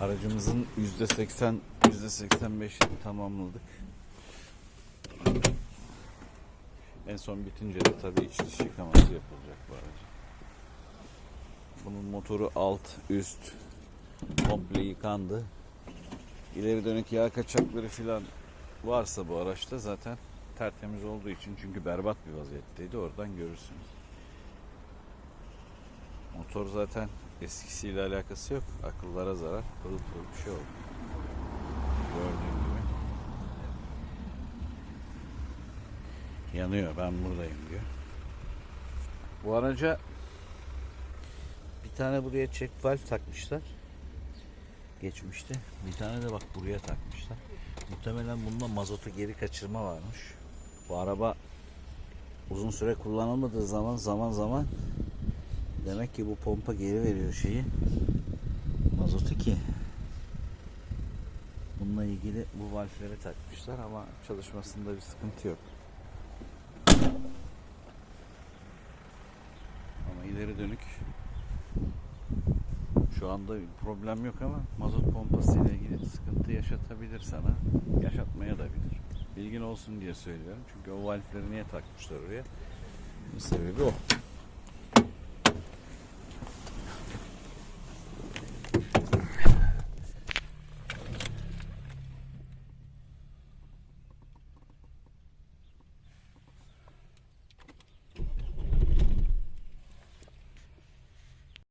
Aracımızın %80, %85'ini tamamladık. En son bitince de tabii iç dış yıkaması yapılacak bu aracın. Bunun motoru alt, üst komple yıkandı. İleri dönük yağ kaçakları falan varsa bu araçta zaten tertemiz olduğu için çünkü berbat bir vaziyetteydi oradan görürsünüz. Motor zaten eskisiyle alakası yok. Akıllara zarar. Pırıl pırıl bir şey oldu. Gördüğün gibi. Yanıyor ben buradayım diyor. Bu araca bir tane buraya çek valve takmışlar. Geçmişte. Bir tane de bak buraya takmışlar. Muhtemelen bunda mazotu geri kaçırma varmış. Bu araba uzun süre kullanılmadığı zaman zaman zaman demek ki bu pompa geri veriyor şeyi. Mazotu ki bununla ilgili bu valfleri takmışlar ama çalışmasında bir sıkıntı yok. Ama ileri dönük şu anda problem yok ama mazot pompası ile ilgili sıkıntı yaşatabilir sana. Yaşatmaya da bilir. Bilgin olsun diye söylüyorum. Çünkü o valfleri niye takmışlar oraya? Sebebi o.